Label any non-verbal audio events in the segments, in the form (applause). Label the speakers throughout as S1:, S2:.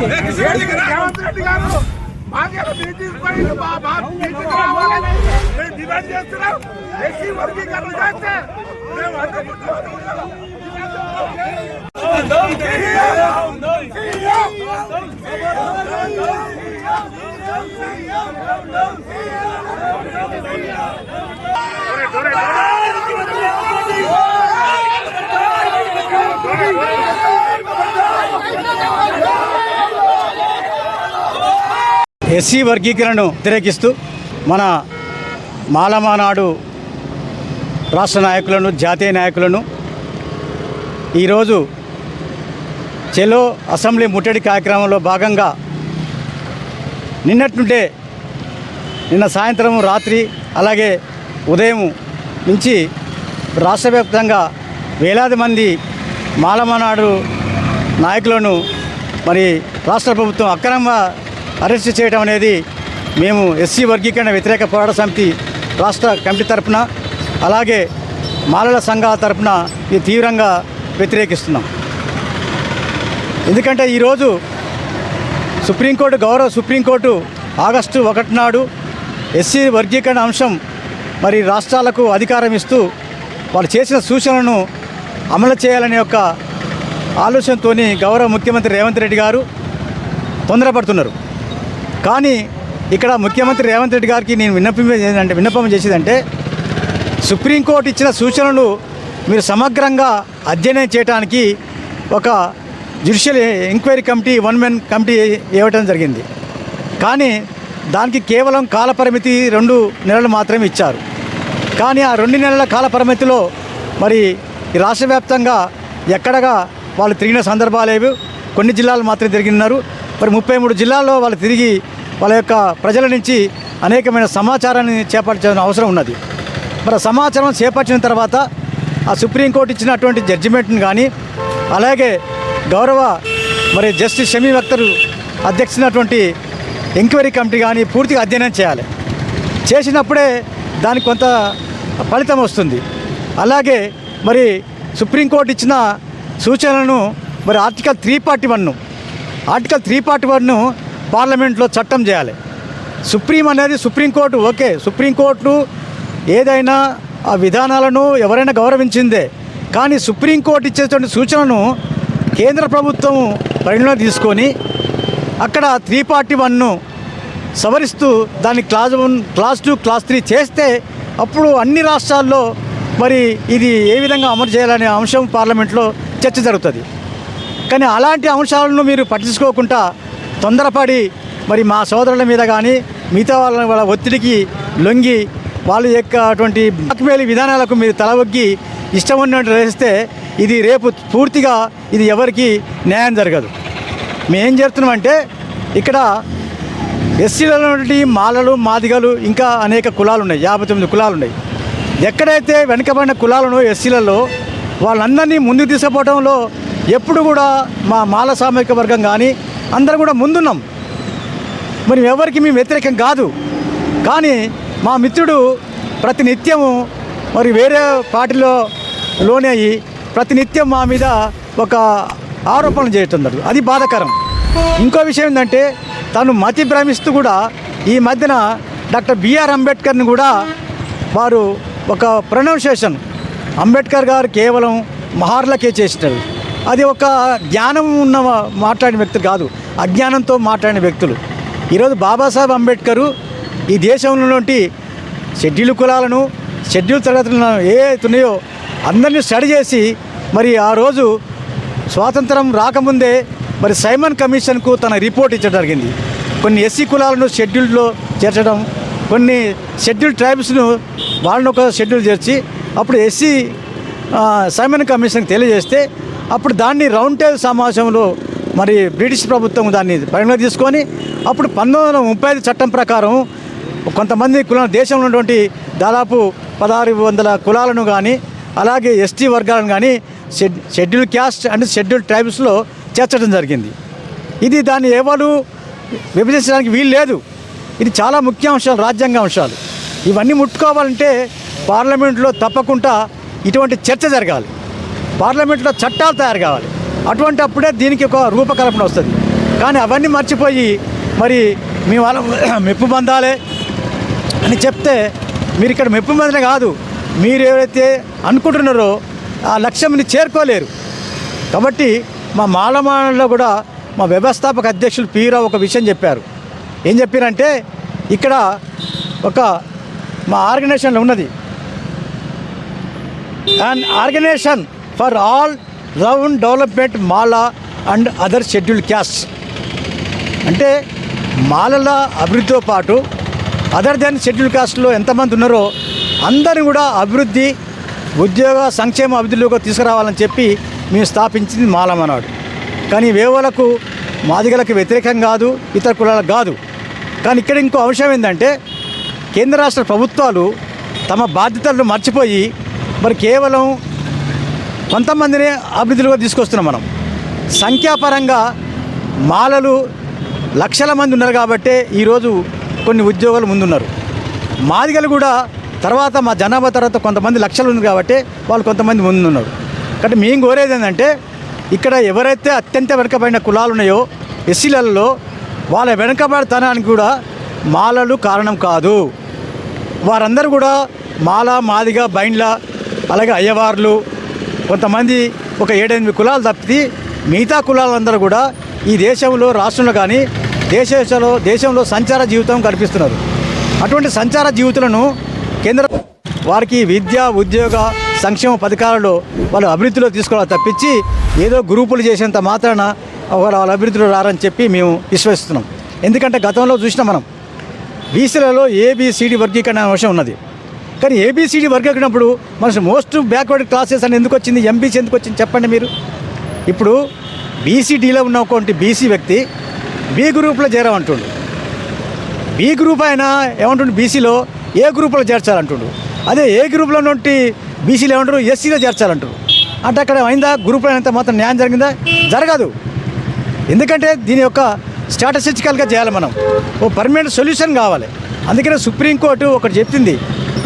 S1: రేవంత్ రెడ్డి గారు మాకేమో రావాలని మేము డిమాండ్ చేస్తున్నాం. ఎస్సీ వర్గీకరణ చేస్తే మేము అడ్డుకుంటాం.
S2: ఎస్సీ వర్గీకరణను వ్యతిరేకిస్తూ మన మాలమానాడు రాష్ట్ర నాయకులను జాతీయ నాయకులను ఈరోజు చెలో అసెంబ్లీ ముట్టడి కార్యక్రమంలో భాగంగా నిన్నట్టుండే నిన్న సాయంత్రం రాత్రి అలాగే ఉదయం నుంచి రాష్ట్ర వ్యాప్తంగా వేలాది మంది మాలమానాడు నాయకులను మరి రాష్ట్ర ప్రభుత్వం అక్రమంగా అరెస్ట్ చేయడం అనేది మేము ఎస్సీ వర్గీకరణ వ్యతిరేక పోరాట సమితి రాష్ట్ర కమిటీ తరపున అలాగే మాలల సంఘాల తరపున ఇది తీవ్రంగా వ్యతిరేకిస్తున్నాం. ఎందుకంటే ఈరోజు సుప్రీంకోర్టు గౌరవ సుప్రీంకోర్టు ఆగస్టు ఒకటి నాడు ఎస్సీ వర్గీకరణ అంశం మరి రాష్ట్రాలకు అధికారం ఇస్తూ వాళ్ళు చేసిన సూచనలను అమలు చేయాలనే యొక్క ఆలోచనతోని గౌరవ ముఖ్యమంత్రి రేవంత్ రెడ్డి గారు తొందరపడుతున్నారు. కానీ ఇక్కడ ముఖ్యమంత్రి రేవంత్ రెడ్డి గారికి నేను విన్నపం ఏంటంటే విన్నపం చేసేదంటే సుప్రీంకోర్టు ఇచ్చిన సూచనలు మీరు సమగ్రంగా అధ్యయనం చేయడానికి ఒక judicial enquiry committee one men committee ఇవ్వటం జరిగింది. కానీ దానికి కేవలం కాలపరిమితి రెండు నెలలు మాత్రమే ఇచ్చారు. కానీ ఆ రెండు నెలల కాలపరిమితిలో మరి రాష్ట్ర వ్యాప్తంగా ఎక్కడగా వాళ్ళు తిరిగిన సందర్భాలేవి కొన్ని జిల్లాలు మాత్రమే తిరిగినారు మరి ముప్పై మూడు జిల్లాల్లో వాళ్ళు తిరిగి వాళ్ళ యొక్క ప్రజల నుంచి అనేకమైన సమాచారాన్ని చేపట్టాల్సిన అవసరం ఉన్నది. మరి సమాచారం చేపట్టిన తర్వాత ఆ సుప్రీంకోర్టు ఇచ్చినటువంటి జడ్జిమెంట్ని కానీ అలాగే గౌరవ మరి జస్టిస్ షమీ అఖ్తర్ అధ్యక్షునటువంటి ఎంక్వైరీ కమిటీ కానీ పూర్తిగా అధ్యయనం చేయాలి. చేసినప్పుడే దానికి కొంత ఫలితం వస్తుంది. అలాగే మరి సుప్రీంకోర్టు ఇచ్చిన సూచనలను మరి ఆర్టికల్ త్రీ పార్టీ వన్ను ఆర్టికల్ త్రీ పార్ట్ వన్ను పార్లమెంట్లో చట్టం చేయాలి. సుప్రీం అనేది సుప్రీంకోర్టు ఓకే సుప్రీంకోర్టు ఏదైనా ఆ విధానాలను ఎవరైనా గౌరవించిందే. కానీ సుప్రీంకోర్టు ఇచ్చేటువంటి సూచనను కేంద్ర ప్రభుత్వం పరిగణలో తీసుకొని అక్కడ త్రీ పార్టీ వన్ను సవరిస్తూ దాన్ని class one class two class three చేస్తే అప్పుడు అన్ని రాష్ట్రాల్లో మరి ఇది ఏ విధంగా అమలు చేయాలనే అంశం పార్లమెంట్లో చర్చ జరుగుతుంది. కానీ అలాంటి అంశాలను మీరు పట్టించుకోకుండా తొందరపడి మరి మా సోదరుల మీద కానీ మిగతా వాళ్ళ వాళ్ళ ఒత్తిడికి లొంగి వాళ్ళ యొక్క అటువంటి బ్లాక్మెయిల్ విధానాలకు మీరు తలవొగ్గి ఇష్టం ఉన్నట్టు వేస్తే ఇది రేపు పూర్తిగా ఇది ఎవరికి న్యాయం జరగదు. మేం చేస్తున్నామంటే ఇక్కడ ఎస్సీలలో మాలలు మాదిగలు ఇంకా అనేక కులాలు ఉన్నాయి యాభై తొమ్మిది కులాలు ఉన్నాయి. ఎక్కడైతే వెనుకబడిన కులాలను ఎస్సీలలో వాళ్ళందరినీ ముందుకు తీసుకుపోవడంలో ఎప్పుడు కూడా మా మాల సామూహిక వర్గం కానీ అందరం కూడా ముందున్నాం. మరి ఎవరికి మేము వ్యతిరేకం కాదు. కానీ మా మిత్రుడు ప్రతి నిత్యము మరి వేరే పార్టీలో లోనే అయ్యి ప్రతినిత్యం మా మీద ఒక ఆరోపణలు చేస్తున్నారు అది బాధాకరం. ఇంకో విషయం ఏంటంటే తను మతి భ్రమిస్తూ కూడా ఈ మధ్యన డాక్టర్ బిఆర్ అంబేద్కర్ని కూడా వారు ఒక ప్రొనౌన్సియేషన్ అంబేద్కర్ గారు కేవలం మహార్లకే చేసినారు. అది ఒక జ్ఞానం ఉన్న మాట్లాడిన వ్యక్తులు కాదు అజ్ఞానంతో మాట్లాడిన వ్యక్తులు. ఈరోజు బాబాసాహెబ్ అంబేద్కరు ఈ దేశంలోటి షెడ్యూల్ కులాలను షెడ్యూల్ తరగతులను ఏ ఉన్నాయో అందరినీ స్టడీ చేసి మరి ఆ రోజు స్వాతంత్రం రాకముందే మరి సైమన్ కమిషన్కు తన రిపోర్ట్ ఇచ్చడం జరిగింది. కొన్ని ఎస్సీ కులాలను షెడ్యూల్లో చేర్చడం కొన్ని షెడ్యూల్ ట్రైబ్స్ను వాళ్ళని ఒక షెడ్యూల్ చేర్చి అప్పుడు ఎస్సీ సైమన్ కమిషన్కి తెలియజేస్తే అప్పుడు దాన్ని రౌండ్ టేబుల్ సమావేశంలో మరి బ్రిటిష్ ప్రభుత్వం దాన్ని పరిగణలోకి తీసుకొని అప్పుడు పంతొమ్మిది వందల ముప్పై ఐదు చట్టం ప్రకారం కొంతమంది కుల దేశంలో ఉన్నటువంటి దాదాపు పదహారు వందల కులాలను కానీ అలాగే ఎస్టీ వర్గాలను కానీ shed schedule caste and schedule ట్రైబ్స్లో చేర్చడం జరిగింది. ఇది దాన్ని ఎవరు విభజించడానికి వీలు లేదు. ఇది చాలా ముఖ్య అంశాలు రాజ్యాంగ అంశాలు. ఇవన్నీ ముట్టుకోవాలంటే పార్లమెంట్లో తప్పకుండా ఇటువంటి చర్చ జరగాలి. పార్లమెంట్లో చట్టాలు తయారు కావాలి. అటువంటి అప్పుడే దీనికి ఒక రూపకల్పన వస్తుంది. కానీ అవన్నీ మర్చిపోయి మరి మీ వాళ్ళ (clears throat) మెప్పు పొందాలి అని చెప్తే మీరు ఇక్కడ మెప్పు పొందడం కాదు. మీరు ఏవైతే అనుకుంటున్నారో ఆ లక్ష్యంని చేరుకోలేరు. కాబట్టి మా మాలమాలలో కూడా మా వ్యవస్థాపక అధ్యక్షులు పీరావు ఒక విషయం చెప్పారు. ఏం చెప్పారంటే ఇక్కడ ఒక మా ఆర్గనైజేషన్లో ఉన్నది. And organisation for all round development Mala and other scheduled caste. అంటే మాలల అభివృద్ధితో పాటు అదర్ దెన్ షెడ్యూల్ కాస్ట్లో ఎంతమంది ఉన్నారో అందరిని కూడా అభివృద్ధి ఉద్యోగ సంక్షేమ అభివృద్ధిలోకి తీసుకురావాలని చెప్పి మేము స్థాపించింది మాలమనాడు కానీ వేవలకు మాదిగలకు వ్యతిరేకం కాదు ఇతర కులాలకు కాదు. కానీ ఇక్కడ ఇంకో అంశం ఏంటంటే కేంద్ర రాష్ట్ర ప్రభుత్వాలు తమ బాధ్యతలను మర్చిపోయి మరి కేవలం కొంతమందిని అభివృద్ధిలో తీసుకొస్తున్నాం మనం. సంఖ్యాపరంగా మాలలు లక్షల మంది ఉన్నారు కాబట్టే ఈరోజు కొన్ని ఉద్యోగాలు ముందున్నారు. మాదిగలు కూడా తర్వాత మా జనాభా తర్వాత కొంతమంది లక్షలు ఉంది కాబట్టి వాళ్ళు కొంతమంది ముందున్నారు. కాబట్టి మేము కోరేది ఏంటంటే ఇక్కడ ఎవరైతే అత్యంత వెనుకబడిన కులాలు ఉన్నాయో ఎస్సీలలో వాళ్ళ వెనుకబడితనానికి కూడా మాలలు కారణం కాదు. వారందరూ కూడా మాల మాదిగ బైండ్ల అలాగే అయ్యవార్లు కొంతమంది ఒక ఏడెనిమిది కులాలు తప్పితే మిగతా కులాలందరూ కూడా ఈ దేశంలో రాష్ట్రంలో కానీ దేశంలో దేశంలో సంచార జీవితం కల్పిస్తున్నారు. అటువంటి సంచార జీవితాలను కేంద్ర వారికి విద్య ఉద్యోగ సంక్షేమ పథకాలలో వాళ్ళు అభివృద్ధిలో తీసుకోవాలి తప్పించి ఏదో గ్రూపులు చేసేంత మాత్రాన వాళ్ళ అభివృద్ధిలో రారని చెప్పి మేము విశ్వసిస్తున్నాం. ఎందుకంటే గతంలో చూసినా మనం. బీసీలలో ఏబిసిడి వర్గీకరణ అనే ఉన్నది. కానీ ఏబిసిడి ఎక్కినప్పుడు మన మోస్ట్ బ్యాక్వర్డ్ క్లాసెస్ అని ఎందుకు వచ్చింది? ఎంబీసీ ఎందుకు వచ్చింది? చెప్పండి మీరు. ఇప్పుడు బీసీడీలో ఉన్నటువంటి బీసీ వ్యక్తి బి గ్రూప్లో చేరమంటుండు. బి గ్రూప్ అయినా ఏమంటుండు? బీసీలో ఏ గ్రూప్లో చేర్చాలంటుండు. అదే ఏ గ్రూప్లో నుండి బీసీలో ఏమంటారు ఎస్సీలో చేర్చాలంటారు అంటే అక్కడ అయిందా? గ్రూప్లో అయినంత మాత్రం న్యాయం జరిగిందా? జరగదు. ఎందుకంటే దీని యొక్క స్ట్రాటజికల్గా చేయాలి మనం. ఓ పర్మనెంట్ సొల్యూషన్ కావాలి. అందుకనే సుప్రీంకోర్టు ఒకటి చెప్పింది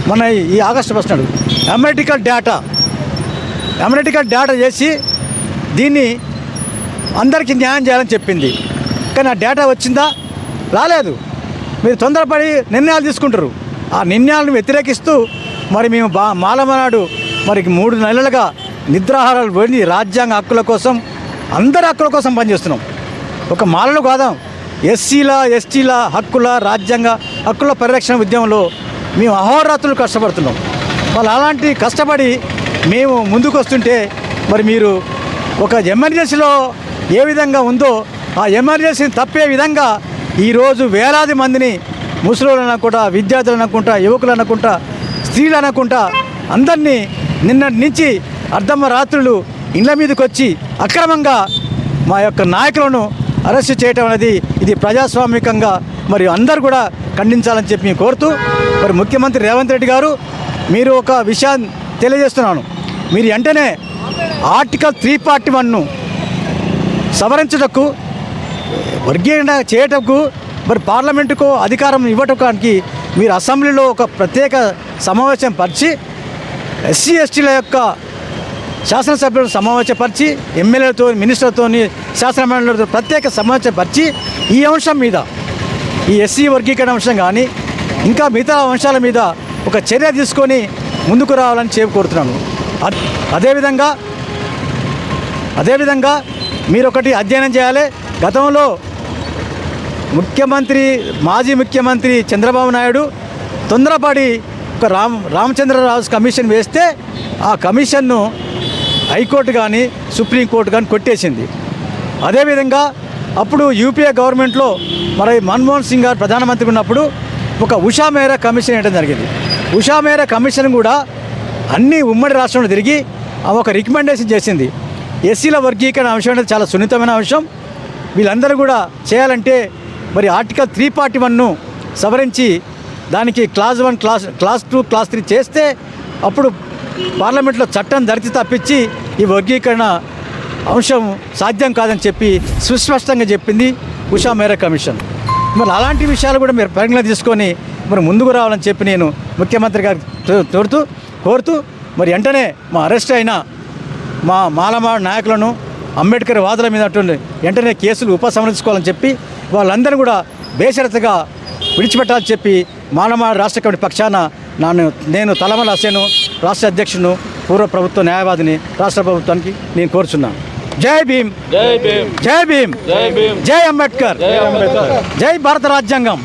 S2: మన ఈ ఆగస్టు ఫస్ట్ నాడు అమెరిటికల్ డేటా అమెరిటికల్ డేటా చేసి దీన్ని అందరికీ న్యాయం చేయాలని చెప్పింది. కానీ ఆ డేటా వచ్చిందా? రాలేదు. మీరు తొందరపడి నిర్ణయాలు తీసుకుంటారు. ఆ నిర్ణయాలను వ్యతిరేకిస్తూ మరి మేము బా మాలమనాడు మరి మూడు నెలలుగా నిద్రాహారాలు పోయి రాజ్యాంగ హక్కుల కోసం అందరి హక్కుల కోసం పనిచేస్తున్నాం. ఒక మాలలు కాదాం. ఎస్సీల ఎస్టీల హక్కుల రాజ్యాంగ హక్కుల పరిరక్షణ ఉద్యమంలో మేము అహోరాత్రులు కష్టపడుతున్నాం. వాళ్ళు అలాంటి కష్టపడి మేము ముందుకు వస్తుంటే మరి మీరు ఒక ఎమర్జెన్సీలో ఏ విధంగా ఉందో ఆ ఎమర్జెన్సీని తప్పే విధంగా ఈరోజు వేలాది మందిని ముసలోళ్ళు అనుకుంటా విద్యార్థులు అనుకుంటా యువకులు అనుకుంటా స్త్రీలు అనుకుంటా అందరినీ నిన్నటి నుంచి అర్ధమ్మ రాత్రులు ఇండ్ల మీదకి వచ్చి అక్రమంగా మా యొక్క నాయకులను అరెస్ట్ చేయటం అనేది ఇది ప్రజాస్వామికంగా మరి అందరు కూడా ఖండించాలని చెప్పి మేము కోరుతూ మరి ముఖ్యమంత్రి రేవంత్ రెడ్డి గారు మీరు ఒక విషయాన్ని తెలియజేస్తున్నాను. మీరు వెంటనే ఆర్టికల్ త్రీ ఫార్టీ వన్ను సవరించుటకు వర్గీకరణ చేయటకు మరి పార్లమెంటుకు అధికారం ఇవ్వటానికి మీరు అసెంబ్లీలో ఒక ప్రత్యేక సమావేశం పరిచి ఎస్సీ ఎస్టీల యొక్క శాసనసభ్యులను సమావేశపరిచి ఎమ్మెల్యేలతో మినిస్టర్తో శాసనమండలితో ప్రత్యేక సమావేశపరిచి ఈ అంశం మీద ఈ ఎస్సీ వర్గీకరణ అంశం కానీ ఇంకా మిగతా అంశాల మీద ఒక చర్య తీసుకొని ముందుకు రావాలని చెప్పి కోరుతున్నాను. అదేవిధంగా అదేవిధంగా మీరు ఒకటి అధ్యయనం చేయాలి. గతంలో ముఖ్యమంత్రి మాజీ ముఖ్యమంత్రి చంద్రబాబు నాయుడు తొందరపడి ఒక రామ్ రామచంద్రరాజు కమిషన్ వేస్తే ఆ కమిషన్ను హైకోర్టు కానీ సుప్రీంకోర్టు కానీ కొట్టేసింది. అదేవిధంగా అప్పుడు యూపీఏ గవర్నమెంట్లో మరి మన్మోహన్ సింగ్ గారు ప్రధానమంత్రి ఉన్నప్పుడు ఒక ఉషా మేరా కమిషన్ వేయడం జరిగింది. ఉషా మేరా కమిషన్ కూడా అన్ని ఉమ్మడి రాష్ట్రంలో తిరిగి ఒక రికమెండేషన్ చేసింది. ఎస్సీల వర్గీకరణ అంశం అనేది చాలా సున్నితమైన అంశం. వీళ్ళందరూ కూడా చేయాలంటే మరి ఆర్టికల్ త్రీ పార్టీ వన్ను సవరించి దానికి class one class class two class three చేస్తే అప్పుడు పార్లమెంట్లో చట్టం ధరితి తప్పించి ఈ వర్గీకరణ అంశం సాధ్యం కాదని చెప్పి సుస్పష్టంగా చెప్పింది ఉషా మేరా కమిషన్. మరి అలాంటి విషయాలు కూడా మీరు పరిగణన తీసుకొని మరి ముందుకు రావాలని చెప్పి నేను ముఖ్యమంత్రి గారు తోడుతూ కోరుతూ మరి వెంటనే మా అరెస్ట్ అయిన మా మాలమాడ నాయకులను అంబేద్కర్ వాదుల మీద వెంటనే కేసులు ఉపసంహరించుకోవాలని చెప్పి వాళ్ళందరూ కూడా బేషరతుగా విడిచిపెట్టాలని చెప్పి మానవ రాష్ట్ర కమిటీ పక్షాన నన్ను నేను తలమల హసేను రాష్ట్ర అధ్యక్షును పూర్వ ప్రభుత్వ న్యాయవాదిని రాష్ట్ర ప్రభుత్వానికి నేను కోరుచున్నాను. జై భీమ్.
S3: జై భీమ్.
S2: జై భీమ్.
S3: జై
S2: అంబేద్కర్.
S3: జై
S2: భారత రాజ్యాంగం.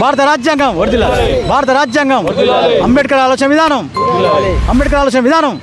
S2: భారత రాజ్యాంగం. వర్ధిల్లాలి భారత రాజ్యాంగం. అంబేద్కర్ ఆలోచన విధానం. అంబేద్కర్ ఆలోచన విధానం.